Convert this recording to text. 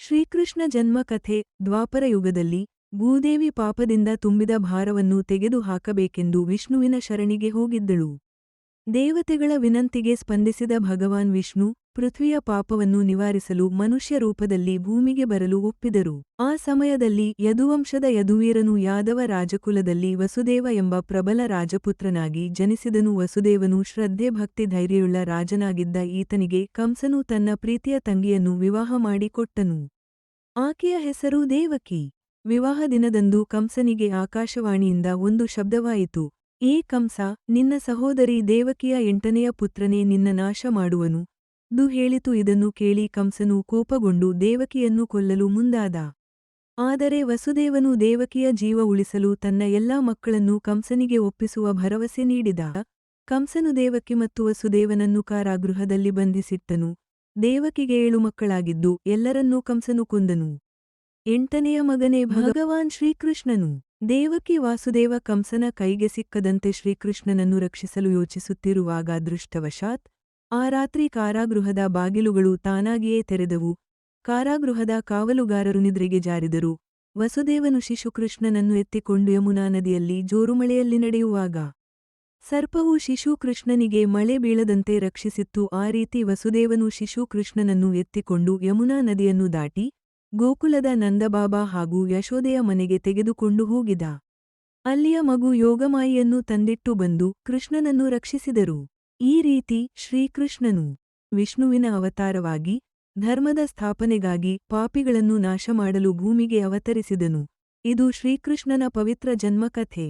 ಶ್ರೀಕೃಷ್ಣ ಜನ್ಮ ಕಥೆ ದ್ವಾಪರ ಯುಗದಲ್ಲಿ ಭೂದೇವಿ ಪಾಪದಿಂದ ತುಂಬಿದ ಭಾರವನ್ನು ತೆಗೆದು ಹಾಕಬೇಕೆಂದು ವಿಷ್ಣುವಿನ ಶರಣಿಗೆ ಹೋಗಿದ್ದಳು. ದೇವತೆಗಳ ವಿನಂತಿಗೆ ಸ್ಪಂದಿಸಿದ ಭಗವಾನ್ ವಿಷ್ಣು ಪೃಥ್ವಿಯ ಪಾಪವನ್ನು ನಿವಾರಿಸಲು ಮನುಷ್ಯ ರೂಪದಲ್ಲಿ ಭೂಮಿಗೆ ಬರಲು ಒಪ್ಪಿದರು. ಆ ಸಮಯದಲ್ಲಿ ಯದುವಂಶದ ಯದುವೀರನು ಯಾದವ ರಾಜಕುಲದಲ್ಲಿ ವಸುದೇವ ಎಂಬ ಪ್ರಬಲ ರಾಜಪುತ್ರನಾಗಿ ಜನಿಸಿದನು. ವಸುದೇವನು ಶ್ರದ್ಧೆ ಭಕ್ತಿ ಧೈರ್ಯಯುಳ್ಳ ರಾಜನಾಗಿದ್ದ ಈತನಿಗೆ ಕಂಸನು ತನ್ನ ಪ್ರೀತಿಯ ತಂಗಿಯನ್ನು ವಿವಾಹ ಮಾಡಿಕೊಟ್ಟನು ಆಕೆಯ ಹೆಸರು ದೇವಕಿ. ವಿವಾಹ ದಿನದಂದು ಕಂಸನಿಗೆ ಆಕಾಶವಾಣಿಯಿಂದ ಒಂದು ಶಬ್ದವಾಯಿತು. ಏ ಕಂಸ, ನಿನ್ನ ಸಹೋದರಿ ದೇವಕಿಯ ಎಂಟನೆಯ ಪುತ್ರನೇ ನಿನ್ನ ನಾಶ ಮಾಡುವನು. ದು ಹೇಳಿತು ಇದನ್ನು ಕೇಳಿ ಕಂಸನು ಕೋಪಗೊಂಡು ದೇವಕಿಯನ್ನು ಕೊಲ್ಲಲು ಮುಂದಾದ. ಆದರೆ ವಸುದೇವನು ದೇವಕಿಯ ಜೀವ ಉಳಿಸಲು ತನ್ನ ಎಲ್ಲಾ ಮಕ್ಕಳನ್ನು ಕಂಸನಿಗೆ ಒಪ್ಪಿಸುವ ಭರವಸೆ ನೀಡಿದ. ಕಂಸನು ದೇವಕಿ ಮತ್ತು ವಸುದೇವನನ್ನು ಕಾರಾಗೃಹದಲ್ಲಿ ಬಂಧಿಸಿಟ್ಟನು. ದೇವಕಿಗೆ ಏಳು ಮಕ್ಕಳಾಗಿದ್ದು ಎಲ್ಲರನ್ನೂ ಕಂಸನು ಕೊಂದನು. ಎಂಟನೆಯ ಮಗನೇ ಭಗವಾನ್ ಶ್ರೀಕೃಷ್ಣನು. ದೇವಕಿ ವಾಸುದೇವ ಕಂಸನ ಕೈಗೆ ಸಿಕ್ಕದಂತೆ ಶ್ರೀಕೃಷ್ಣನನ್ನು ರಕ್ಷಿಸಲು ಯೋಚಿಸುತ್ತಿರುವಾಗ ದೃಷ್ಟವಶಾತ್ ಆ ರಾತ್ರಿ ಕಾರಾಗೃಹದ ಬಾಗಿಲುಗಳು ತಾನಾಗಿಯೇ ತೆರೆದವು. ಕಾರಾಗೃಹದ ಕಾವಲುಗಾರರು ನಿದ್ರೆಗೆ ಜಾರಿದರು. ವಸುದೇವನು ಶಿಶುಕೃಷ್ಣನನ್ನು ಎತ್ತಿಕೊಂಡು ಯಮುನಾ ನದಿಯಲ್ಲಿ ಜೋರುಮಳೆಯಲ್ಲಿ ನಡೆಯುವಾಗ ಸರ್ಪವು ಶಿಶುಕೃಷ್ಣನಿಗೆ ಮಳೆ ಬೀಳದಂತೆ ರಕ್ಷಿಸಿತ್ತು. ಆ ರೀತಿ ವಸುದೇವನು ಶಿಶುಕೃಷ್ಣನನ್ನು ಎತ್ತಿಕೊಂಡು ಯಮುನಾ ನದಿಯನ್ನು ದಾಟಿ ಗೋಕುಲದ ನಂದಬಾಬಾ ಹಾಗೂ ಯಶೋದೆಯ ಮನೆಗೆ ತೆಗೆದುಕೊಂಡು ಹೋಗಿದ. ಅಲ್ಲಿಯ ಮಗು ಯೋಗಮಾಯಿಯನ್ನು ತಂದಿಟ್ಟು ಬಂದು ಕೃಷ್ಣನನ್ನು ರಕ್ಷಿಸಿದರು. ಈ ರೀತಿ ಶ್ರೀಕೃಷ್ಣನು ವಿಷ್ಣುವಿನ ಅವತಾರವಾಗಿ ಧರ್ಮದ ಸ್ಥಾಪನೆಗಾಗಿ ಪಾಪಿಗಳನ್ನು ನಾಶ ಮಾಡಲು ಭೂಮಿಗೆ ಅವತರಿಸಿದನು. ಇದು ಶ್ರೀಕೃಷ್ಣನ ಪವಿತ್ರ ಜನ್ಮಕಥೆ.